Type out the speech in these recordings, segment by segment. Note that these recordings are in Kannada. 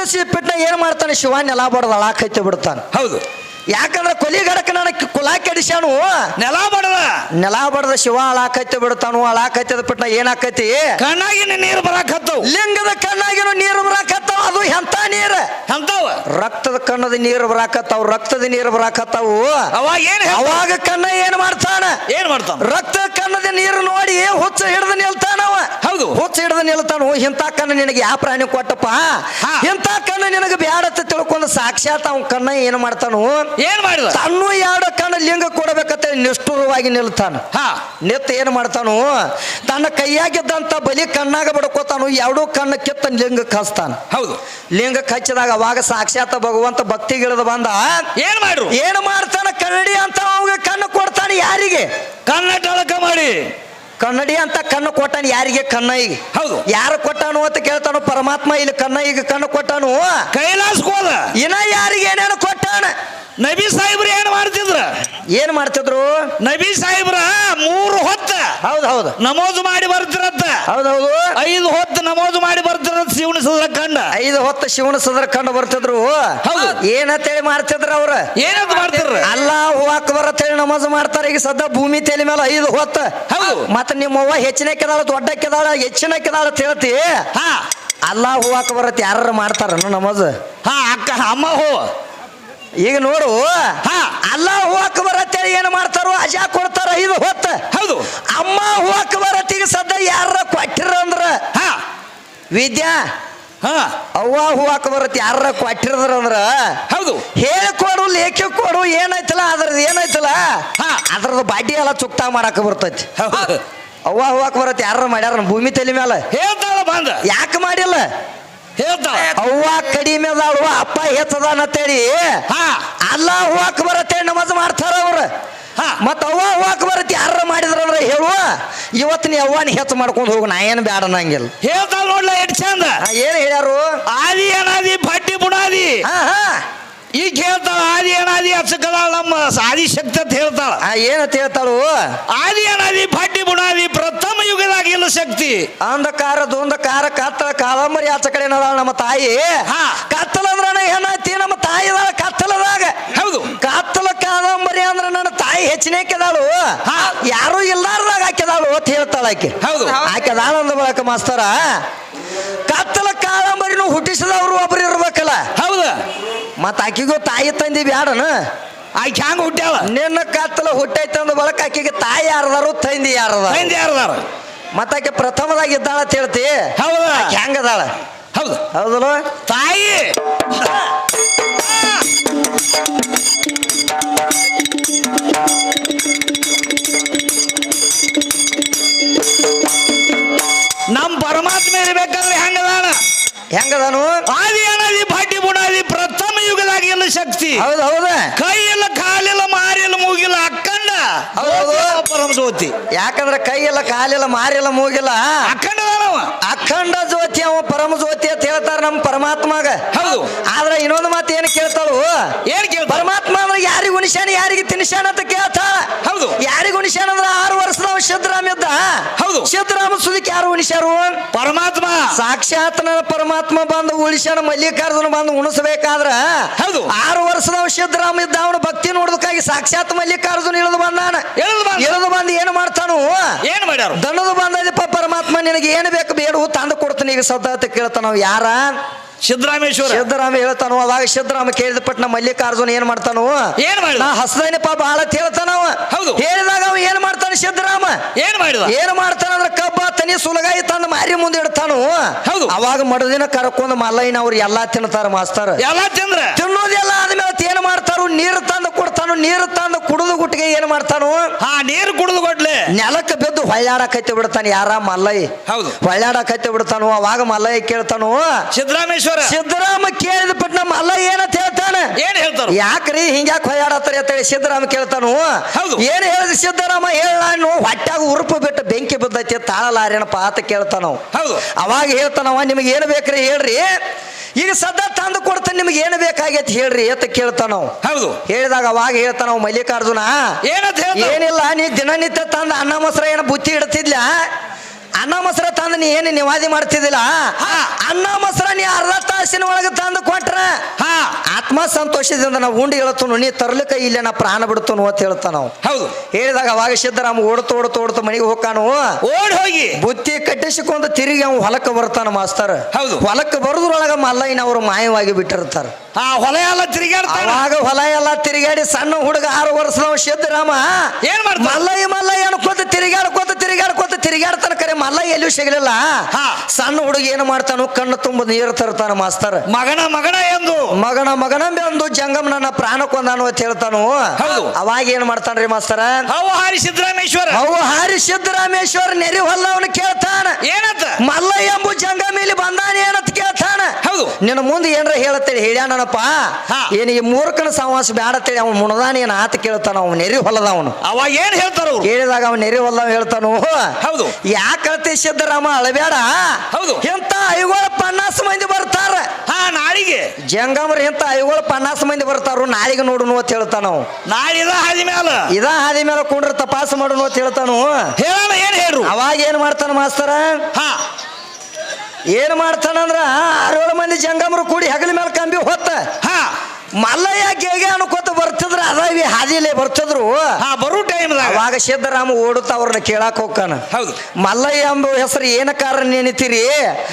ಇಟ್ಟು ಸಿಪ್ಪಿಟ್ನ ಏನು ಮಾಡ್ತಾನೆ ಶಿವ ನೆಲ ಬಡದ ಅಳಾಕೈತಿ ಬಿಡ್ತಾನೆ. ಹೌದು. ಯಾಕಂದ್ರೆ ಕೊಲಿಗಡಕ ನನಗೆ ಕುಲಾ ಕೆಡಿಸ್ಯಾನು. ನೆಲ ಬಡದ. ನೆಲ ಬಡದ ಶಿವ ಅಳಾಕೈತಿ ಬಿಡ್ತಾನು. ಅಳಾಕೈತದ ಬಿಟ್ನ ಏನಾಕೈತಿ ಕಣ್ಣಾಗಿನ ನೀರು ಬರಾಕತ್ತವು ಲಿಂಗದ ಕಣ್ಣಾಗಿನ ನೀರು ಬರಾಕತ್ತಾವ ಅದು ಎಂತ ನೀರು? ಎಂತಾವ ರಕ್ತದ ಕಣ್ಣದ ನೀರು ಬರಾಕತ್ತಾವ ರಕ್ತದ ನೀರು ಬರಾಕತ್ತಾವು ಅವಾಗ ಏನು? ಅವಾಗ ಕಣ್ಣ ಏನ್ ಮಾಡ್ತಾನ? ಏನ್ ಮಾಡ್ತಾನ? ರಕ್ತ ಕಣ್ಣದ ನೀರು ನೋಡಿ ಹುಚ್ಚ ಹಿಡ್ದು ನಿಲ್ತಾನವ ಹೌದು. ಹುಚ್ಚ ಹಿಡ್ದು ನಿಲ್ತಾನ ಇಂಥ ಕಣ್ಣು ನಿನಗೆ ಯಾವ ಪ್ರಾಣಿ ಕೊಟ್ಟಪ್ಪ. ಇಂಥ ಕಣ್ಣು ನಿನಗೆ ತಿಳ್ಕೊಂಡು ಸಾಕ್ಷಾತ್ ಅವ್ ಕಣ್ಣ ಏನ್ ಮಾಡ್ತಾನು? ಏನ್ ಮಾಡಿದ ತನ್ನ ಎರಡು ಕಣ್ಣ ಲಿಂಗ ಕೊಡಬೇಕಂತ ನಿಷ್ಠುರವಾಗಿ ನಿಲ್ತಾನ. ಹಾ. ನೆತ್ತ ಏನ್ ಮಾಡ್ತಾನು? ತನ್ನ ಕೈಯಾಗಿದ್ದಂತ ಬಲಿ ಕಣ್ಣಾಗ ಬಡ್ಕೋತಾನು ಎರಡೂ ಕಣ್ಣ ಕಿತ್ತ ಲಿಂಗ ಹಚ್ತಾನ ಹೌದು. ಲಿಂಗ ಕಚ್ಚಿದಾಗ ಅವಾಗ ಸಾಕ್ಷಾತ್ ಭಗವಂತ ಭಕ್ತಿಗಿಳಿದು ಬಂದ. ಏನ್ ಮಾಡ್ರು? ಏನ್ ಮಾಡ್ತಾನ ಕನ್ನಡಿ ಅಂತ ಅವಾಗ ಕಣ್ಣು ಕೊಡ್ತಾನೆ ಯಾರಿಗೆ? ಕಣ್ಣ ಟಳಕ ಮಾಡಿ. ಕನ್ನಡಿ ಅಂತ ಕಣ್ಣು ಕೊಟ್ಟಾನ ಯಾರಿಗೆ? ಕಣ್ಣ ಈಗ ಹೌದು. ಯಾರು ಕೊಟ್ಟಾನು ಅಂತ ಕೇಳ್ತಾನು ಪರಮಾತ್ಮ ಇಲ್ಲಿ ಕಣ್ಣ ಈಗ ಕಣ್ಣು ಕೊಟ್ಟಾನು. ಕೈಲಾಸ ಕೋಲ ಇನ್ನ ಯಾರಿಗೆ ಏನೇನು ಕೊಟ್ಟಾನ? ನಬಿ ಸಾಹೇಬ್ರು ಏನ್ ಮಾಡ್ತಿದ್ರ? ಏನ್ ಮಾಡ್ತಿದ್ರು? ನಬಿ ಸಾಹೇಬ್ರ ಹೌದ್ ಹೌದು. ನಮೋದು ಮಾಡಿ ಬರ್ತಿರತ್ತ ಹೌದೌದು ಐದು ಹೊತ್ತು ನಮೋದು ಮಾಡಿ ಬರ್ತಿರತ್ತ ಶಿವನ ಸದರ ಕಂಡ. ಐದು ಹೊತ್ತು ಶಿವನ ಸದರ ಕಂಡು ಬರ್ತಿದ್ರು ಹೌದು. ಏನಂತ ಹೇಳಿ ಮಾಡ್ತಿದ್ರು ಅವ್ರ? ಏನಂತ ಮಾಡ್ತಿರ ಅಲ್ಲ ಹೂವಾಕ ಬರತ್ತೇಳಿ ನಮಾಜ್ ಮಾಡ್ತಾರೆ. ಈಗ ಸದ್ದ ಭೂಮಿ ತಲೆ ಮೇಲೆ ಐದು ಹೊತ್ತು. ಹೌದು. ಮತ್ತ ನಿಮ್ಮವ್ವ ಕೆದಾಳ ದೊಡ್ಡ ಕೆದಾಳ ಅಂತ ಹೇಳ್ತಿ. ಹಾ. ಅಲ್ಲ ಹೂವಾಕ್ ಬರತ್ತೆ ಯಾರು ಮಾಡ್ತಾರ ನಮಾಜ್? ಹಾ ಅಕ್ಕ ಅಮ್ಮ ಹೋ. ಈಗ ನೋಡು. ಹಾ. ಅಲ್ಲ ಹೂವಾಕ್ ಏನ್ ಮಾಡ್ತಾರೋ ಅಜಾ ಕೊಡ್ತಾರ ಐದು ಹೊತ್ತ. ಹೌದು. ಅಮ್ಮ ಹೋಗಕ್ ಬರತ್ತಿಗೆ ಸದ್ದ ಯಾರ ಕೊಟ್ಟಿರ ಅಂದ್ರ? ಹಾ. ವಿದ್ಯಾ ಹಾ. ಅವ್ವ ಹೂವಾಕ ಬರತ್ತೆ ಯಾರ ಕೊಟ್ಟಿರದ್ರ ಅಂದ್ರ? ಹೌದು. ಹೇಳ್ಕೊಡು ಲೇಖಿ ಕೊಡು ಏನಾಯ್ತಲ್ಲ ಅದ್ರದ್ದು ಏನಾಯ್ತಲ್ಲ? ಹಾ. ಅದ್ರದ್ದು ಬಾಡಿ ಎಲ್ಲ ಚುಕ್ತಾ ಮಾಡಾಕ ಬರ್ತೈತಿ. ಅವ್ವ ಹೂವಾಕ ಬರತ್ತೆ ಯಾರ ಮಾಡ್ಯಾರ ಭೂಮಿ ತಲೆ ಮೇಲೆ ಹೇಳ್ತಾಳ ಬಂದ. ಯಾಕೆ ಮಾಡಿಲ್ಲ? ಹೇಳ್ತಾಳ. ಅವ್ವ ಕಡಿಮೆ ಅದಾಳು ಅಪ್ಪ ಹೆಚ್ಚದಾನ ಅಂತೇಳಿ ಹಾ. ಅಲ್ಲ ಹೂವಾಕ್ ಬರತ್ತೆ ನಮಾಜ್ ಮಾಡ್ತಾರ ಅವ್ರ. ಹಾ. ಮತ್ತ ಅವ್ವ ಹೂವಾಕ್ ಬರತ್ತೆ ಯಾರ ಮಾಡಿದ್ರಂದ್ರ ಹೇಳುವ? ಇವತ್ತು ನೀ ಅವ್ವನ ಹೆಚ್ಚು ಮಾಡ್ಕೊಂಡು ಹೋಗು ನಾ ಏನು ಬ್ಯಾಡ ಅನ್ನಂಗಿಲ್ಲ. ಹೇಳ್ತಾ ನೋಡ್ಲ ಎಷ್ಟ್ ಚಂದ. ಏನು ಹೇಳ್ಯಾರು? ಆದಿ ಅನಾದಿ ಬಟ್ಟಿ ಬುಣಾದಿ ಹಾ ಹಾ. ಈಗ ಹೇಳ್ತಾಳ ಆದಿ ಅನಾದಿ ಹಚ್ಚಕದಾಳ ನಮ್ಮ ಆದಿ ಶಕ್ತಿ ಅಂತ ಹೇಳ್ತಾಳ. ಆ, ಏನಂತ ಹೇಳ್ತಾಳು? ಆದಿ ಅನಾದಿ ಬಡ್ಡಿ ಬುಣಾದಿ ಪ್ರಥಮ ಯುಗದಾಗ ಇಲ್ಲ ಶಕ್ತಿ. ಅಂಧಕಾರ ಧುಂಧಕಾರ ಕತ್ತಲ ಕಾದಂಬರಿ ಆಚ ಕಡೆ ನಮ್ಮ ತಾಯಿ. ಹಾ. ಕತ್ತಲ ಅಂದ್ರ ಏನಾಯ್ತಿ ನಮ್ಮ ತಾಯಿ ಕತ್ತಲದಾಗ ಹೌದು. ಕತ್ತಲ ಕಾದಂಬರಿ ಅಂದ್ರೆ ನನ್ನ ತಾಯಿ ಹೆಚ್ಚಿನೇಕಿದಾಳು ಹಾ. ಯಾರು ಇಲ್ಲಾರ್ದಾಗ ಹಾಕಿದಾಳು ಅಂತ ಹೇಳ್ತಾಳ ಆಕೆ. ಹೌದು. ಆಕೆ ಅದಾಳ ಅಂದ ಬಳಕ ಮಾಸ್ತರ. ಕತ್ತಲ ಕಾದಂಬರಿನೂ ಹುಟ್ಟಿಸಿದವರು ಒಬ್ರು ಇರ್ಬೇಕಲ್ಲ. ಹೌದ. ಮತ್ತ ಆಕಿಗೂ ತಾಯಿ ತಂದಿ ಬ್ಯಾಡನ? ಆಕೆ ಹ್ಯಾಂಗ ಹುಟ್ಟ್ಯಾಳ? ನಿನ್ನ ಕತ್ತಲ ಹುಟ್ಟೈತಂದ ಬಳಕ ಆಕಿಗೆ ತಾಯಿ ಯಾರದಾರು ತಂದಿ ಯಾರದ ಹಿಂದೆ ಯಾರದಾರ? ಮತ್ತ ಆಕೆ ಪ್ರಥಮದಾಗ ಇದ್ದಾಳ ಅಂತ ಹೇಳ್ತಿ? ಹೌದ. ಹೆಂಗದಾಳ ಹೌದು. ಹೌದಲ್ಲ? ತಾಯಿ! ನಮ್ ಪರಮಾತ್ಮ ಇರ್ಬೇಕಾದ್ರೆ ಹೆಂಗದಾನ ಹೆಂಗದಾನು ಆದಿ ಶಕ್ತಿ. ಹೌದು ಹೌದ. ಕೈ ಇಲ್ಲ ಕಾಲಿಲ್ಲ ಮಾರಿಲ್ಲ ಮೂಗಿಲ್ಲ ಅಕ್ಕಂಡ ಹೌದು. ಪರಮ ಜ್ಯೋತಿ ಯಾಕಂದ್ರೆ ಕೈ ಎಲ್ಲ ಕಾಲಿಲ್ಲ ಮಾರಿಲ್ಲ ಮೂಗಿಲ್ಲ. ಅಖಂಡ ಅಖಂಡ ಜ್ಯೋತಿ. ಅವ ಪರಮ ಜ್ಯೋತಿ ಅಂತ ಹೇಳ್ತಾರ ನಮ್ಮ ಪರಮಾತ್ಮಗ. ಹೌದು. ಆದ್ರೆ ಇನ್ನೊಂದು ಮಾತು ಏನು ಕೇಳ್ತಾಳು? ಏನ್ ಕೇಳ ಪರಮಾತ್ಮ ಅಂದ್ರೆ ಯಾರಿಗೆ ಉಣಿಸ್ಯಾನ ಯಾರಿಗೆ ತಿನಿಶಾನ ಅಂತ ಕೇಳ್ತಾಳ? ಹೌದು. ಯಾರಿಗೆ ಹುಣಿಸಾನ ಅಂದ್ರೆ ಆರು ವರ್ಷದ ಸಿದ್ದರಾಮ ಇದ್ದ? ಹೌದು. ಸಿದ್ದರಾಮ ಸುದಿಕ್ ಯಾರು ಉಣಿಸ್ಯಾರು? ಪರಮಾತ್ಮ. ಸಾಕ್ಷಾತ್ ಪರಮಾತ್ಮ ಬಂದು ಉಳಿಸ್ಯಾನ ಮಲ್ಲಿಕಾರ್ಜುನ ಬಂದು ಉಣಿಸ್ಬೇಕಾದ್ರ ಹೌದು. ಆರು ವರ್ಷದ ಸಿದ್ದರಾಮ ಇದ್ದ ಅವನ ಭಕ್ತಿ ನೋಡೋದಕ್ಕಾಗಿ ಸಾಕ್ಷಾತ್ ಮಲ್ಲಿಕಾರ್ಜುನ ಇಳಿದು ಬಂದಾನ. ಇಳಿದು ಬಂದು. ಏನು ಮಾಡ್ತಾನು? ಏನ್ ಮಾಡ್ಯಾರ? ದನದ ಬಂದಪ್ಪ ಪರಮಾತ್ಮ ನಿನಗೆ ಏನು ಬೇಕು ಬೇಡ ತಂದು ಕೊಡ್ತೀನಿ ಈಗ ಸದ್ದ ಅಂತ ಕೇಳ್ತಾನ ಯಾರ? ಸಿದ್ದರಾಮೇಶ್ವರ. ಸಿದ್ದರಾಮ ಹೇಳ್ತಾನು ಅವಾಗ ಸಿದ್ದರಾಮ ಕೇಳಿದ ಪಟ್ಟ ಮಲ್ಲಿಕಾರ್ಜುನ ಏನ್ ಮಾಡ್ತಾನು ಏನ್ ಮಾಡಿದ? ಹಸದೇನಪ್ಪ ಬಹಳ ಅಂತ ಹೇಳ್ತಾನ ಅವ ಹೌದು. ಹೇಳಿದಾಗ ಅವ ಏನ್ ಮಾಡ್ತಾನೆ ಸಿದ್ದರಾಮ? ಏನ್ ಮಾಡಿದ? ಏನ್ ಮಾಡ್ತಾನ ಅಂದ್ರೆ ಕಬ್ಬ ತನಿ ಸುಲಗಾಯಿ ತಂದ ಮಾರಿ ಮುಂದೆ ಇಡ್ತಾನು ಹೌದು. ಅವಾಗ ಮಡದಿನ ಕರ್ಕೊಂಡು ಮಲ್ಲಯ್ಯನ ಅವ್ರು ಎಲ್ಲಾ ತಿಂತಾರ ಮಾಸ್ತರ. ಎಲ್ಲಾ ತಿಂದ್ರ? ತಿನ್ನೋದೆಲ್ಲ ಆದ್ಮೇಲೆ ನೀರು ತಂದು ಕೊಡ್ತಾನು ನೀರು ತಂದು ಕುಡಿದು ಗುಟ್ಟಿಗೆ ಏನ್ ಮಾಡ್ತಾನು? ಆ ನೀರು ಕುಡಿದು ಕೊಡ್ಲೆ. ನೆಲಕ್ಕೆ ಬಿದ್ದು ಹೊಳ್ಳಾಡಕೈತಿ ಬಿಡ್ತಾನೆ ಯಾರ? ಮಲ್ಲಯ್ಯ. ಹೌದು. ಹೊಳ್ಳಾಡಕೈತಿ ಬಿಡ್ತಾನು ಅವಾಗ ಮಲ್ಲಯ್ಯ ಕೇಳ್ತಾನು? ಸಿದ್ದರಾಮೇಶ್ವರ. ಸಿದ್ದರಾಮ ಕೇಳಿದ ಪಟ್ಟ ನಮ್ಮ ಮಲ್ಲಯ್ಯ ಏನಂತ ಹೇಳ್ತಾನೆ? ಏನ್ ಹೇಳ್ತಾರ? ಯಾಕ್ರಿ ಹಿಂಗ್ಯಾಕ್ ಅಂತ ಅಂತೇಳಿ ಸಿದ್ದರಾಮ ಕೇಳ್ತಾನು? ಹೌದು. ಏನ್ ಹೇಳಿದ ಸಿದ್ದರಾಮ? ಹೇಳ ಹೊಟ್ಟಾಗ ಉರುಪು ಬಿಟ್ಟು ಬೆಂಕಿ ಬಿದ್ದೈತಿ ತಾಳಲಾರೇನಪ್ಪ ಆತ ಕೇಳ್ತಾನವ್. ಹೌದು. ಅವಾಗ ಹೇಳ್ತಾನವ ನಿಮಗೆ ಏನು ಬೇಕ್ರಿ ಹೇಳ್ರಿ? ಈಗ ಸದ್ದ ತಂದು ಕೊಡ್ತಾನೆ ನಿಮ್ಗೆ ಏನು ಬೇಕಾಗೈತಿ ಹೇಳ್ರಿ ಎತ್ತ ಕೇಳ್ತಾನ ಹೌದು. ಹೇಳಿದಾಗ ಅವಾಗ ಹೇಳ್ತಾನ ಮಲ್ಲಿಕಾರ್ಜುನ. ಏನಂತ ಏನಿಲ್ಲ ನೀ ದಿನನಿತ್ಯ ತಂದ ಅನ್ನ ಮೊಸರ ಏನ ಬುತ್ತಿ ಇಡ್ತಿದ್ಲ? ಅನ್ನ ಮೊಸರ ತಂದು ನೀ ಏನು ನಿವಾದಿ ಮಾಡ್ತಿದ್ದಿಲ್ಲ. ಅನ್ನ ಮೊಸರ ನೀ ಅರ್ಧ ತಾಸಿನ ಒಳಗೆ ತಂದು ಕೊಟ್ರ? ಹಾ. ಆತ್ಮ ಸಂತೋಷದಿಂದ ನಾವು ಉಂಡಿ ಹೇಳ್ತನು ನೀ ತರ್ಲಿಕ್ಕೆ ಇಲ್ಲ ನಾ ಪ್ರಾಣ ಬಿಡ್ತನು ಅಂತ ಹೇಳ್ತ ನಾವು ಹೌದು. ಹೇಳಿದಾಗ ಅವಾಗ ಸಿದ್ದರಾಮ ಓಡ್ತು ಓಡ್ತು ಓಡ್ತು ಮನೆಗೆ ಹೋಗ್ಕಾನು ಓಡ್ ಹೋಗಿ. ಬುತ್ತಿ ಕಟ್ಟಿಸಿಕೊಂಡು ತಿರುಗಿ ಅವ್ನು ಹೊಲಕ್ಕೆ ಬರ್ತಾನ ಮಾಸ್ತರ್. ಹೌದು. ಹೊಲಕ್ಕೆ ಬರೋದ್ರೊಳಗ ಮಲ್ಲಯ್ಯನ ಅವರು ಮಾಯವಾಗಿ ಬಿಟ್ಟಿರ್ತಾರ. ಆ ಹೊಲ ಎಲ್ಲ ತಿರುಗಾಡ್ತಾರ ಆಗ ಹೊಲ ಎಲ್ಲ ತಿರುಗಾಡಿ ಸಣ್ಣ ಹುಡುಗ ಆರು ವರ್ಷದವ ಸಿದ್ದರಾಮ ಏನ್ ಮಾಡ್ತಾರೆ ಮಲ್ಲಯ್ಯ ಮಲ್ಲಯ್ಯ ಅನ್ಕೋತ ತಿರುಗಾಡ್ಕೋತ ತಿರುಗಾಡ್ಕೋತ ತಿರುಗಾಡ್ತಾನ ಕರೆ ಮಲ್ಲಯ್ಯ ಎಲ್ಲಿ ಸಿಗಲಿಲ್ಲ. ಹಾ. ಸಣ್ಣ ಹುಡುಗ ಏನ್ ಮಾಡ್ತಾನು ಕಣ್ಣು ತುಂಬ ನೀರು ತರ್ತಾನ ಮಾಸ್ತರ್. ಮಗನ ಮಗನ ಎಂದು. ಮಗನ ಮಗನ ಎಂದು ಜಂಗಮ್ ನನ್ನ ಪ್ರಾಣ ಕೊಂದಾನು ಅಂತ ಹೇಳ್ತಾನು. ಅವಾಗ ಏನ್ ಮಾಡ್ತಾನ್ರಿ ಮಾಸ್ತರ? ಅವು ಹಾರಿ ಸಿದ್ದರಾಮೇಶ್ವರ. ಅವು ಹಾರಿ ಸಿದ್ದರಾಮೇಶ್ವರ ನೆರಿ ಹೊಲ್ಲವನು ಕೇಳ್ತಾನ. ಏನಂತ? ಮಲ್ಲ ಎಂಬು ಜಂಗಮ್ ಹೌದು. ನಿನ್ನ ಮುಂದೆ ಏನ್ರ ಹೇಳತ್ತೇಳಿ? ಹೇಳ್ಯಾನಪ್ಪ ಹಾ. ಏನ್ ಈ ಮೂರ್ಖನ ಸಹವಾಸ ಬ್ಯಾಡತ್ತೇಳಿ ಅವ್ನು ಮುಣದಾನ ಏನು ಆತ ಕೇಳ್ತಾನ ಅವ್ನು ನೆರಿ ಹೊಲದವನು ಅವ ಏನ್ ಹೇಳ್ತಾರ? ಕೇಳಿದಾಗ ಅವ್ನು ನೆರಿ ಹೊಲದವ ಹೇಳ್ತಾನು ಹೌದು. ಯಾಕಳ್ತಿ ಸಿದ್ದರಾಮ ಅಳಬೇಡ ಹೌದು. ಎಂತ ಐಗೋಳ ಪನ್ನಾಸ್ ಮಂದಿ ಬರ್ತಾರ. ಹಾ ನಾಳಿಗೆ. ಜಂಗಮರ್ ಎಂತ ಐಗೋಳ ಪನ್ನಾಸ್ ಮಂದಿ ಬರ್ತಾರು ನಾಳೆಗೆ ನೋಡುನು ಅಂತ ಹೇಳ್ತಾನ ನಾಳೆ ನಾಳಿದ ಹಾದಿ ಮೇಲೆ ಇದ ಹಾದಿ ಮೇಲೆ ಕುಂಡ್ರ ತಪಾಸ ಮಾಡುನು ಅಂತ ಹೇಳ್ತಾನು ಹೇಳೋಣ ಏನ್ ಹೇಳ್ರು? ಅವಾಗ ಏನ್ ಮಾಡ್ತಾನ ಮಾಸ್ತರ? ಹಾ. ಏನ್ ಮಾಡ್ತಾನಂದ್ರ ಆರೇಳು ಮಂದಿ ಜಂಗಮರು ಕೂಡಿ ಹಗಲ ಮೇಲೆ ಕಂಬಿ ಹೊತ್ತ. ಹಾ. ಮಲ್ಲಯ್ಯ ಗೆಗೆ ಅನ್ಕೋತ ಬರ್ತಿದ್ರ ಅದಾವಿ ಹಾದಿಲೇ ಬರ್ತಿದ್ರು. ಹಾ ಬರೋ ಟೈಮ್ದಾಗ. ಅವಾಗ ಸಿದ್ದರಾಮ ಓಡುತ್ತ ಅವ್ರನ್ನ ಕೇಳಾಕ್ ಹೋಗ್ತಾನ. ಹೌದು. ಮಲ್ಲಯ್ಯ ಎಂಬ ಹೆಸರು ಏನ ಕಾರಣ ನೆನಿತೀರಿ?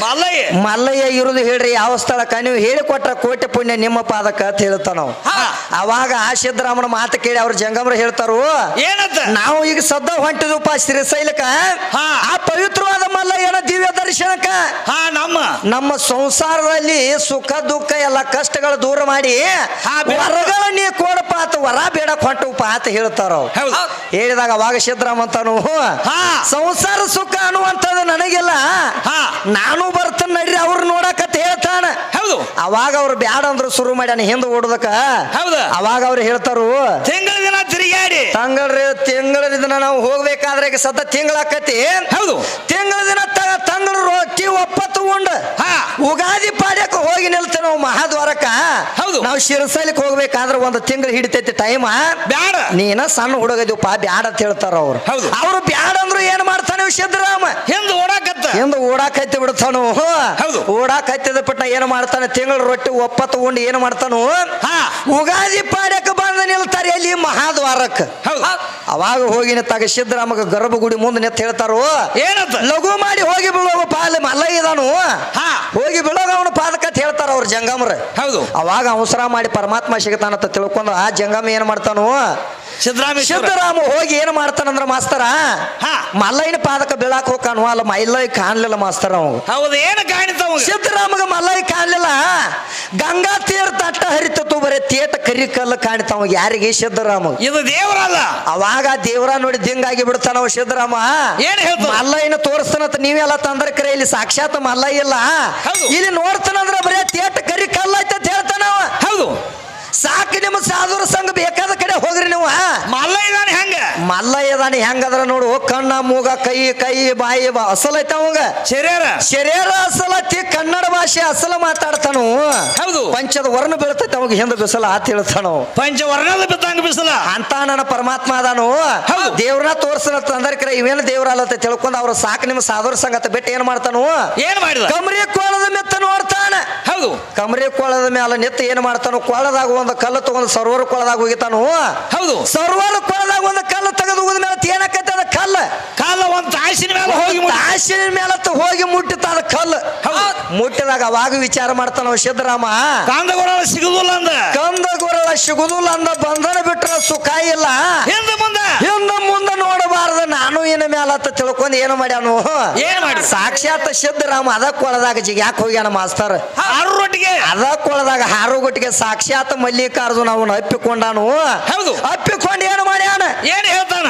ಮಲ್ಲಯ್ಯ. ಮಲ್ಲಯ್ಯ ಇರುದು ಹೇಳ್ರಿ ಯಾವ ಸ್ಥಳಕ್ಕ? ನೀವು ಹೇಳಿಕೊಟ್ರ ಕೋಟೆ ಪುಣ್ಯ ನಿಮ್ಮ ಪಾದಕ ಅಂತ ಹೇಳ್ತಾನ ನಾವು ಹಾ. ಅವಾಗ ಆ ಸಿದ್ದರಾಮನ ಮಾತು ಕೇಳಿ ಅವ್ರ ಜಂಗಮರು ಹೇಳ್ತಾರು ಏನಂತ? ನಾವು ಈಗ ಸದ್ದ ಹೊಂಟಿದ್ವಪ್ಪ ಶ್ರೀಶೈಲಕ ಹಾ. ಆ ಪವಿತ್ರವಾದ ದರ್ಶನಕ್ಕ ಹಾ ನಮ್ಮ. ನಮ್ಮ ಸಂಸಾರದಲ್ಲಿ ಸುಖ ದುಃಖ ಎಲ್ಲ ಕಷ್ಟಗಳು ದೂರ ಮಾಡಿ ಹಾ, ಬೇಡ. ವರಗಳ ನೀ ಕೊಡಪ್ಪ ಅಂತ ವರ ಬೇಡ ಹೊಂಟುಪ್ಪ ಅಂತ ಹೇಳ್ತಾರ ಅವ್ರು. ಹೌದು. ಹೇಳಿದಾಗ ಅವಾಗ ಸಿದ್ದರಾಮ ಅಂತಾನು. ಹಾ. ಸಂಸಾರ ಸುಖ ಅನ್ನುವಂಥದ್ದು ನನಗೆಲ್ಲ. ಹಾ. ನಾನು ಬರ್ತೇನೆ ನಡ್ರಿ ಅವ್ರು ನೋಡಕತ್ತ ಹೇಳ್ತಾನ. ಹೌದು. ಅವಾಗ ಅವ್ರು ಬ್ಯಾಡ ಅಂದ್ರು ಶುರು ಮಾಡ್ಯಾನ ಹಿಂದೆ ಓಡೋದಕ್ಕ. ಹೌದು. ಅವಾಗ ಅವ್ರು ಹೇಳ್ತಾರು ತಿಂಗಳ ದಿನ ತಿರುಗಾಡಿ ತಂಗಳ ತಿಂಗಳ ದಿನ ನಾವು ಹೋಗ್ಬೇಕಾದ್ರೆ ಸದ ಸದ್ದ ತಿಂಗಳಾಕತಿ ಹೌದು. ತಂಗಳು ರೊಟ್ಟಿ ಒಪ್ಪತ್ತು ಉಂಡ ಹಾ. ಉಗಾದಿ ಪಾಡ್ಯಕ್ಕೆ ಹೋಗಿ ನಿಲ್ತೇವೆ ನಾವು ಮಹಾದ್ವಾರಕ್ಕ. ಹೌದು. ನಾವು ಶಿರಸಲಿಕ್ಕೆ ಹೋಗ್ಬೇಕಾದ್ರೆ ಒಂದು ತಿಂಗಳು ಹಿಡಿತೈತಿ ಟೈಮ್ ಬ್ಯಾಡ. ನೀನ ಸಣ್ಣ ಹುಡುಗದಿವಪ್ಪ ಬ್ಯಾಡ ಅಂತ ಹೇಳ್ತಾರ ಅವ್ರು. ಹೌದು. ಅವ್ರು ಬ್ಯಾಡ ಅಂದ್ರು ಏನ್ ಮಾಡ್ತಾನೆ ಸಿದ್ದರಾಮ? ಹಿಂದ್ ಓಡಾಕತ್ತ. ಎಂದು ಓಡಾಕೈತಿ ಬಿಡ್ತಾನು. ಹೌದು. ಓಡಾಕೈತಿದ ಪಟ್ಟ ಏನ್ ಮಾಡ್ತಾನೆ? ತಿಂಗಳ ರೊಟ್ಟಿ ಒಪ್ಪ ಉಂಡು ಏನ್ ಮಾಡ್ತಾನು? ಹಾ. ಉಗಾದಿ ಪಾಡ್ಯಕ್ಕೆ ಬಂದು ನಿಲ್ತಾರೆ ಅಲ್ಲಿ ಮಹಾದ್ವಾರಕ್ಕೆ. ಹೌದು. ಅವಾಗ ಹೋಗಿ ನಿಂತಾಗ ಸಿದ್ದರಾಮಗ ಗರ್ಭಗುಡಿ ಮುಂದೆ ನಿಂತ ಹೇಳ್ತಾರೋ? ಏನಂತ? ಲಘು ಮಾಡಿ ಹೋಗಿ ಪಾಲ ಮಲ್ಲ ಇದಾನು ಹಾ. ಹೋಗಿ ಬೀಳೋಗ ಹೇಳ್ತಾರ ಅವ್ರ ಜಂಗಮ್ರ. ಹೌದು. ಅವಾಗ ಅವಸರ ಮಾಡಿ ಪರಮಾತ್ಮ ಸಿಗತಾನಂತ ತಿಳ್ಕೊಂಡು ಆ ಜಂಗಮ ಏನ್ ಮಾಡ್ತಾನು? ಸಿದ್ದರಾಮ ಸಿದ್ದರಾಮ ಹೋಗಿ ಏನ್ ಮಾಡ್ತಾನಂದ್ರ ಮಾಸ್ತರ? ಹಾ. ಮಲ್ಲಯ್ಯನ ಪಾದಕ ಬೀಳಾಕ ಹೋಗ್ಕಾನು ಅಲ್ಲ ಮಲ್ಲಯ್ಯ ಕಾಣ್ಲಿಲ್ಲ ಮಾಸ್ತರ ಹೌದು ಏನು ಕಾಣಿತಾವ ಸಿದ್ದರಾಮಗ ಮಲ್ಲಯ್ಯ ಕಾಣ್ಲಿಲ್ಲ. ಗಂಗಾ ತೀರ್ ತಟ್ಟ ಹರಿತತ್ತು ಬರೇ ತೇಟ ಕರಿ ಕಲ್ಲು ಕಾಣ್ತಾವ ಯಾರಿಗೆ ಸಿದ್ದರಾಮ ಇದು ದೇವರಲ್ಲ. ಅವಾಗ ದೇವರ ನೋಡಿ ದಿಂಗಾಗಿ ಬಿಡ್ತಾನ ಅವ ಸಿದ್ದರಾಮ. ಏನ್ ಹೇಳ್ತಾವ ಮಲ್ಲಯ್ಯನ ತೋರಿಸ್ತಾನಂತ ನೀವೆಲ್ಲ ತಂದ್ರ ಕರೆ ಇಲ್ಲಿ ಸಾಕ್ಷಾತ್ ಮಲ್ಲಯ್ಯ ಇಲ್ಲ. ಹೌದು. ಇಲ್ಲಿ ನೋಡ್ತಾನಂದ್ರ ಬರೇ ತೇಟ ಕರಿ ಕಲ್ಲ ಅಂತ ಅಂತ ಅವ. ಹೌದು. ಸಾಕು ನಿಮ್ಮ ಸಾಧುರ ಸಂಘ ಬೇಕಾದ ಕಡೆ ಹೋಗ್ರಿ ನೀವು ಮಲ್ಲ ಇದಾನೆ ಹೆಂಗ? ಮಲ್ಲ ಇದಾನೆ ಹೆಂಗದ್ರ ನೋಡು ಕಣ್ಣ ಮೂಗ ಕೈ ಕೈ ಬಾಯಿ ಬಾ ಅಸಲ ಐತ ಅವಂಗ? ಶರೀರ ಶರೀರ ಐತಿ ಕನ್ನಡ ಭಾಷೆ ಅಸಲ ಮಾತಾಡ್ತಾನು. ಹೌದು. ಪಂಚದ ವರ್ಣ ಬೀಳ್ತೈತೆ ಅವಾಗ ಹಿಂದ ಬಿಸಲ ಆತ ಹೇಳ್ತಾನು. ಪಂಚವರ್ಣದ ಬಿತ್ತಂಗ ಬಿಸಲ. ಅಂತ ನನ್ನ ಪರಮಾತ್ಮ ಅದಾನು. ದೇವ್ರನ್ನ ತೋರ್ಸಲತ್ತ ಅಂದ್ರೆ ಇವೇನು ದೇವ್ರ ಅಲ್ಲತ್ತ ತಿಳ್ಕೊಂಡು ಅವ್ರ ಸಾಕು ನಿಮ್ಮ ಸಾಧುರ ಸಂಗತ ಬಿಟ್ಟು ಏನ್ ಮಾಡ್ತಾನು? ಏನ್ ಮಾಡಿದ? ಕಮರಿ ನೋಡ್ತಾನ ಹೌದು. ಕಮರಿ ಕೊಳದ ಮೇಲೆ ನಿತ್ತ ಏನ್ ಮಾಡ್ತಾನೋ ಕೊಳದಾಗ ಒಂದು ಕಲ್ಲು ತಗೊಂಡು ಸರ್ವರ್ ಕೊಳದಾಗ ಹೋಗಿತಾನು? ಹೌದು. ಸರ್ವರ್ ಕೊಳದಾಗ ಒಂದು ಕಲ್ಲು ತೆಗೆದು ಹೋದ ಮೇಲೆ ಏನಕ್ಕೈತೆ ಅದ ಕಲ್ಲು. ಕಾಲ ಒಂದು ತಾಸಿನ ಮೇಲೆ ಹೋಗಿ ಮುಟ್ಟ- ತಾಸಿನ ಮೇಲೆ ತ- ಹೋಗಿ ಮುಟ್ಟಿತ ಅದ ಕಲ್ಲು. ಹೌದು. ಮುಟ್ಟಿದಾಗ ಅವಾಗ ವಿಚಾರ ಮಾಡ್ತಾನ ಅವ ಸಿದ್ದರಾಮ. ಕಾಂದಗೋಳ ಸಿಗುದಿಲ್ಲ ಅಂದ. ಕಂದ ಗುರಳ ಸಿಗುದಿಲ್ಲ ಅಂದ ಬಂಧನ ಬಿಟ್ರ ಸುಖ ಇಲ್ಲ. ಹಿಂದ ಮುಂದ. ಹಿಂದ ಮುಂದೆ ನೋಡಬಾರ್ದು. ನಾನು ಏನ ಮೇಲತ್ತ ತಿಳ್ಕೊಂಡು ಏನು ಮಾಡ್ಯಾನು? ಏನ್ ಮಾಡಿ ಸಾಕ್ಷಾತ್ ಸಿದ್ದರಾಮ ಅದ ಕೊಳದಾಗ ಜಿಗ್ಯಾಕ್ ಹೋಗ್ಯಾನ ಮಾಸ್ತರ್. ಆರು ರೊಟ್ಟಿಗೆ. ಅದ ಕೊಳದಾಗ ಹಾರುಗುಟ್ಟಿಗೆ ಸಾಕ್ಷಾತ್ ಮಲ್ಲಿಕಾರ್ಜುನ ಅವನು ಅಪ್ಪಿಕೊಂಡಾನು. ಹೌದು. ಅಪ್ಪಿಕೊಂಡು ಏನು ಮಾಡ್ಯಾನ? ಏನ್ ಹೇಳ್ತಾನ?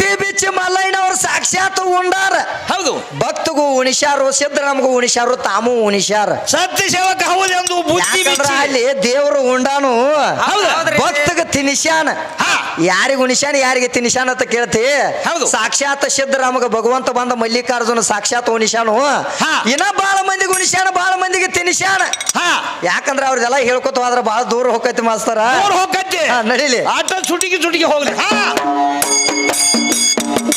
ಬುತ್ತಿ ಬಿಚ್ಚಿ ಮಲ್ಲಯ್ಯನವ್ರು ಸಾಕ್ಷಾತ್ ಉಂಡಾರ. ಹೌದು. ಭಕ್ತಗೂ ಉಣಿಸ್ಯಾರು ನಮಗೂ ಉಣಿಸ್ಯಾರು ತಾಮೂ ಉಣಿಸ್ಯಾರ. ಸತ್ಯ ಸೇವಕ ಹೌದೆಂದು ಬುದ್ಧಿ ಯಾಕಂದ್ರ ಬಿಚ್ಚಿ. ಅಲ್ಲಿ ದೇವರು ಉಂಡಾನು ಹೌದು. ಭಕ್ತಗ ತಿನಿಶಾನ ಹಾ. ಯಾರಿಗೆ ಉಣಿಸ್ಯಾನ ಯಾರಿಗೆ ತಿನಿಸ್ಯಾನ ಅಂತ ಕೇಳ್ತಿ? ಹೌದು. ಸಾಕ್ಷಾತ್ ಸಿದ್ದರಾಮಗ ಭಗವಂತ ಬಂದ ಮಲ್ಲಿಕಾರ್ಜುನ ಸಾಕ್ಷಾತ್ ಉಣಿಸ್ಯಾನು. ಹಾ. ಇನ್ನ ಬಾಳ ಮಂದಿಗೆ ಉಣಿಸ್ಯಾನ ಬಾಳ ಮಂದಿಗೆ ತಿನಿಶಾನ ಹಾ. ಯಾಕಂದ್ರ ಅವ್ರದೆಲ್ಲ ಹೇಳ್ಕೊತ ಹೋದ್ರ ಬಾಳ ದೂರ ಹೋಗೈತಿ ಮಾಸ್ತರ. ಅವ್ರು ಹೋಗತ್ತೆ. ಹಾ, ನಡೀಲಿ. ಆಟ ಸುಟಿಗೆ ಸುಟಿಗೆ ಹೋಗ್ಲಿ. ಹಾ.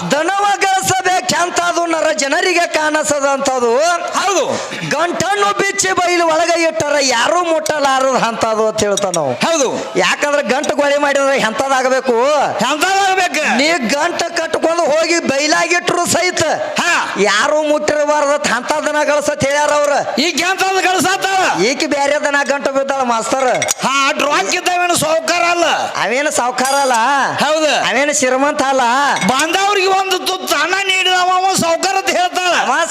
ಕೇಳ್ತಾರ ತಮ್ಮ ದನವ ನರ ಜನರಿಗೆ ಕಾಣಿಸದಂತದು ಹೌದು. ಗಂಟನ್ನು ಬಿಚ್ಚಿ ಬೈಲು ಒಳಗ ಇಟ್ಟಾರ ಯಾರು ಮುಟ್ಟಲಾರ ಅಂತದು ಅಂತ ಹೇಳ್ತಾವ ನಾವು ಹೌದು. ಯಾಕಂದ್ರೆ ಗಂಟು ಗೊಳೆ ಮಾಡಿದ್ರೆ ಎಂತದಾಗಬೇಕು ಎಂತದಾಗಬೇಕು ನೀ ಗಂಟ ಕಟ್ಕೊಂಡು ಹೋಗಿ ಬೈಲಾಗಿಟ್ರು ಸಹಿತ ಹಾ. ಯಾರು ಮುಟ್ಟಿರಬಾರ್ದ ಅಂತ ದನ ಗಳಿಸತ್ ಹೇಳ್ಯಾರ ಅವ್ರ. ಈಗ ಎಂತದ ಕಳ್ಸಾತಾರ ಈಕಿ ಬೇರೆ ದನ ಗಂಟು ಬಿದ್ದಾಳ ಮಾಸ್ತರ್. ಹಾ ಡ್ರಾಕ್ ಇದ್ದಾವೇನು ಸೌಕಾರ ಅಲ್ಲ. ಅವೇನು ಸಾವ್ಕಾರ ಅಲ್ಲ. ಹೌದು. ಅವೇನು ಶ್ರೀಮಂತ ಅಲ್ಲ. ಬಂದವ್ರಿಗೆ ಒಂದು ತುತ್ತು ಅನ್ನ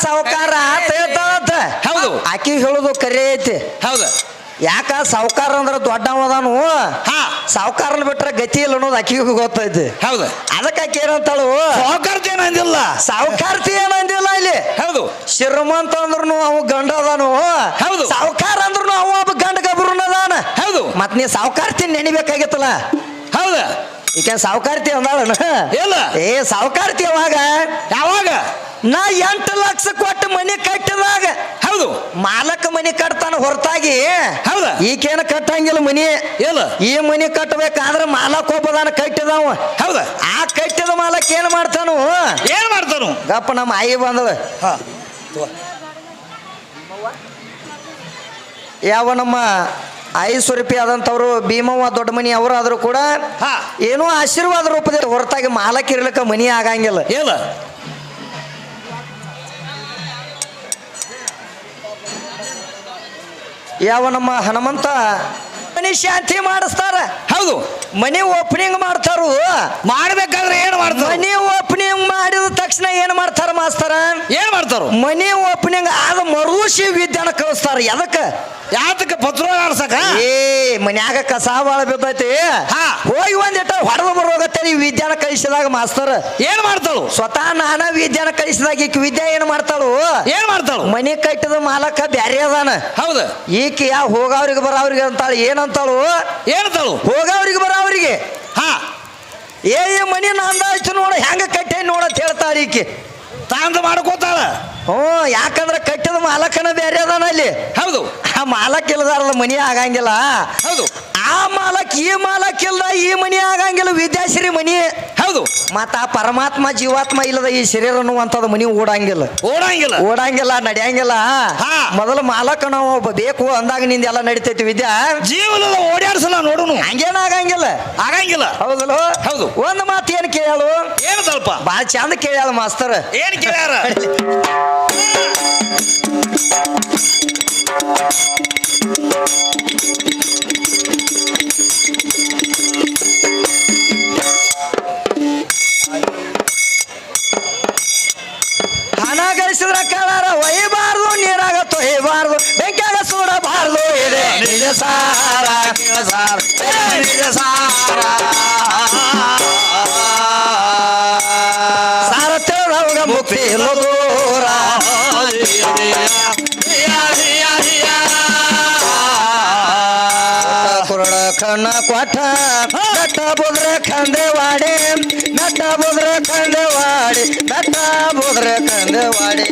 ಸಾವ್ಕಾರ ಅಂತ ಹೇಳ್ತಾಳಂತ ಹೌದು. ಆಕಿ ಹೇಳುದು ಕರೆ ಐತಿ. ಹೌದು. ಯಾಕ ಸಾವ್ಕಾರ ಅಂದ್ರ ದೊಡ್ಡವದಾನು ಹಾ. ಸಾವ್ಕಾರನ ಬಿಟ್ರೆ ಗತಿ ಇಲ್ಲ ಅನ್ನೋದು ಆಕಿಗೂ ಗೊತ್ತೈತಿ. ಹೌದು. ಅದಕ್ಕೆ ಆಕಿ ಏನಂತಾಳು? ಸೌಕರ್ತ ಏನಂದಿಲ್ಲ ಸಾವ್ಕಾರ್ತಿ ಏನಂದಿಲ್ಲ ಇಲ್ಲಿ. ಹೌದು. ಶ್ರೀಮಂತ ಅಂದ್ರು ಅವ ಗಂಡ ಅದಾನು. ಹೌದು. ಸಾವ್ಕಾರ ಅಂದ್ರೂ ಅವ ಒಬ್ಬ ಗಂಡ ಗಬ್ರು ಅದಾನ. ಹೌದು. ಮತ್ ನೀ ಸಾವ್ಕಾರ್ತಿ ನೆನಿಬೇಕಾಗಿತ್ತಲ್ಲ ಹೌದು. ಈಕೆ ಸಾವ್ಕಾರ್ತಿ ಅಂದಾಳನ? ಇಲ್ಲ. ಏ ಸಾವ್ಕಾರ್ತಿ ಅವಾಗ ಯಾವಾಗ? ನಾ ಎಂಟು ಲಕ್ಷ ಕೊಟ್ಟು ಮನೆ ಕಟ್ಟಿದಾಗ ಹೌದು. ಮಾಲಕ ಮನೆ ಕಟ್ತಾನ ಹೊರತಾಗಿ ಹೌದ. ಈಕೇನ ಕಟ್ಟಂಗಿಲ್ಲ ಮನಿ. ಇಲ್ಲ ಈ ಮನಿ ಕಟ್ಟಬೇಕಾದ್ರೆ ಮಾಲಕ ಒಬ್ಬದಾನ ಕಟ್ಟಿದವ. ಹೌದ. ಆ ಕಟ್ಟಿದ ಮಾಲಕ ಏನ್ ಮಾಡ್ತಾನು? ಏನ್ ಮಾಡ್ತಾನು? ಗಪ್ಪ ನಮ್ಮ ಆಯಿ ಬಂದದ. ಯಾವ ನಮ್ಮ ಐದು ಸ್ವರೂಪಿ ಆದಂಥವ್ರು ಭೀಮವ್ವ ದೊಡ್ಡ ಮನಿ ಅವರಾದರೂ ಕೂಡ ಹಾ. ಏನೋ ಆಶೀರ್ವಾದ ರೂಪದಲ್ಲಿ ಹೊರತಾಗಿ ಮಾಲಕ್ ಇರ್ಲಿಕ್ಕೆ ಮನಿ ಆಗಂಗಿಲ್ಲ. ಇಲ್ಲ ಯಾವ ನಮ್ಮ ಹನುಮಂತ ಮನೆ ಶಾಂತಿ ಮಾಡಿಸ್ತಾರ? ಹೌದು. ಮನಿ ಓಪನಿಂಗ್ ಮಾಡ್ತಾರು. ಮಾಡ್ಬೇಕಾದ್ರೆ ಏನ್ ಮಾಡ್ತಾರ? ಮನಿ ಓಪನಿಂಗ್ ಮಾಡಿದ ತಕ್ಷಣ ಏನ್ ಮಾಡ್ತಾರ ಮಾಸ್ತರ? ಏನ್ ಮಾಡ್ತಾರ? ಮನಿ ಓಪನಿಂಗ್ ಆದ ಮರುಸಿ ವಿದ್ಯಾನ ಕಳಿಸ್ತಾರ ಎದಕ್ಕ? ಯಾತಕ ಪತ್ರ ಆಡ್ಸಕ ಏ ಮನ್ಯಾಗ ಕಸ ಬಾಳ ಬಿದ್ದೈತಿ. ಹಾ. ಹೋಗಿ ಒಂದಿಟ್ಟ ಹೊಡೆದು ಬರೋಗತ್ತೆ ಈ ವಿದ್ಯಾನ ಕಳಿಸಿದಾಗ ಮಾಸ್ತರ್. ಏನ್ ಮಾಡ್ತಾಳು? ಸ್ವತಃ ನಾನ ವಿದ್ಯಾನ ಕಳಿಸಿದಾಗ ಈಕಿ ವಿದ್ಯಾ ಏನ್ ಮಾಡ್ತಾಳು? ಏನ್ ಮಾಡ್ತಾಳು? ಮನೆ ಕಟ್ಟಿದ ಮಾಲಕ ಬ್ಯಾರೆ ಅದಾನ. ಹೌದು? ಈಕಿ ಯಾ ಹೋಗವ್ರಿಗೆ ಬರೋವ್ರಿಗೆ ಅಂತಾಳು. ಏನಂತಾಳು? ಏನಂತಾಳು? ಹೋಗವ್ರಿಗೆ ಬರೋವ್ರಿಗೆ ಹಾ. ಏ ಮನೆ ನಂದಾಯ್ತು ನೋಡ. ಹೆಂಗ ಕಟ್ಟೆ ನೋಡತ್ ಅಂತ ಹೇಳ್ತಾಳ ಈಕೆ. ತಾಂತ ಮಾಡ್ಕೋತಾಳ. ಹ್ಞೂ ಯಾಕಂದ್ರೆ ಕಟ್ಟಿದ ಮಾಲಕನ ಬೇರೆ ಅದಾನ ಅಲ್ಲಿ. ಹೌದು. ಆ ಮಾಲಕ್ ಇಲ್ಲದಾರಲ್ಲ ಮನಿ ಆಗಂಗಿಲ್ಲ. ಹೌದು. ಆ ಮಾಲಕ್ ಈ ಮಾಲಕ್ ಇಲ್ಲ ಈ ಮನಿ ಆಗಂಗಿಲ್ಲ ವಿದ್ಯಾಶ್ರೀ ಮನಿ. ಹೌದು. ಮತ್ತ ಆ ಪರಮಾತ್ಮ ಜೀವಾತ್ಮ ಇಲ್ಲದ ಈ ಶರೀರ ಅನ್ನುವಂಥದ್ದು ಮನಿ ಓಡಂಗಿಲ್ಲ. ಓಡಂಗಿಲ್ಲ. ಓಡಂಗಿಲ್ಲ ನಡೆಯಂಗಿಲ್ಲ. ಹಾ. ಮೊದಲು ಮಾಲಕ ನಾವು ಒಬ್ಬ ಬೇಕು ಅಂದಾಗ ನಿಂದ ಎಲ್ಲ ನಡಿತೈತಿ ವಿದ್ಯಾ. ಜೀವನ ಓಡಾಡ್ಸಲ್ಲ ನೋಡುನು. ಹಂಗೇನ ಆಗಂಗಿಲ್ಲ. ಆಗಂಗಿಲ್ಲ. ಹೌದಲ್ಲ? ಹೌದು. ಒಂದು ಮಾತು ಏನ್ ಕೇಳು ಏನು ಸ್ವಲ್ಪ ಭಾಳ ಚಂದ ಕೇಳ್ಯಾಳ ಮಾಸ್ತರ್. ಏನ್ ಕೇಳ್ಯಾರ? ಕಳಾರ ಒಯ್ಯಬಾರ್ದು ನೀರಾಗ ತೊಯ್ಯಬಾರ್ದು ಬೆಂಕಿಯಾಗ ಸುಡಬಾರ್ದು, ಇದೆ ನಿಜ ಸಾರ ಸಾರ ನಿಜ ಸಾರ. ಸಾರ ತಿಳಿದವಾಗ ಮುಕ್ತಿ ದೂರ. ಕುರುಡ ಕಣ್ಣ ಕೊಟ್ಟ ಹೋದ್ರೆ ಕಂದವಾಡಿ